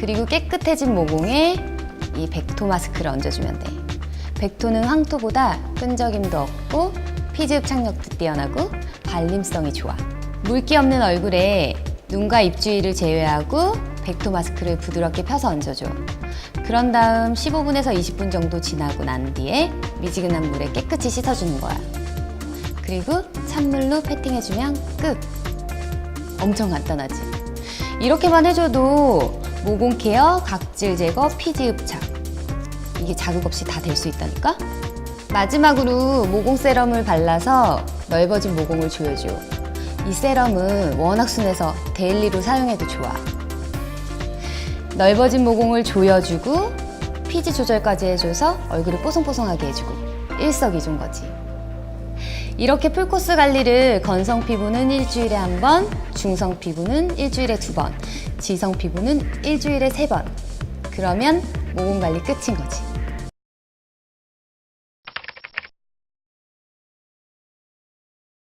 그리고 깨끗해진 모공에 이 백토 마스크를 얹어주면 돼. 백토는 황토보다 끈적임도 없고 피지 흡 착력도 뛰어나고 발림성이 좋아. 물기 없는 얼굴에 눈과 입 주위를 제외하고 백토 마스크를 부드럽게 펴서 얹어줘. 그런 다음 15분에서 20분 정도 지나고 난 뒤에 미지근한 물에 깨끗이 씻어주는 거야. 그리고 찬물로 패팅해주면 끝. 엄청 간단하지. 이렇게만 해줘도 모공 케어, 각질 제거, 피지 흡착. 이게 자극 없이 다 될 수 있다니까? 마지막으로 모공 세럼을 발라서 넓어진 모공을 조여줘. 이 세럼은 워낙 순해서 데일리로 사용해도 좋아. 넓어진 모공을 조여주고 피지 조절까지 해줘서 얼굴을 뽀송뽀송하게 해주고 일석이조인 거지. 이렇게 풀코스 관리를 건성 피부는 일주일에 한 번, 중성 피부는 일주일에 두 번, 지성 피부는 일주일에 세 번. 그러면 모공 관리 끝인 거지.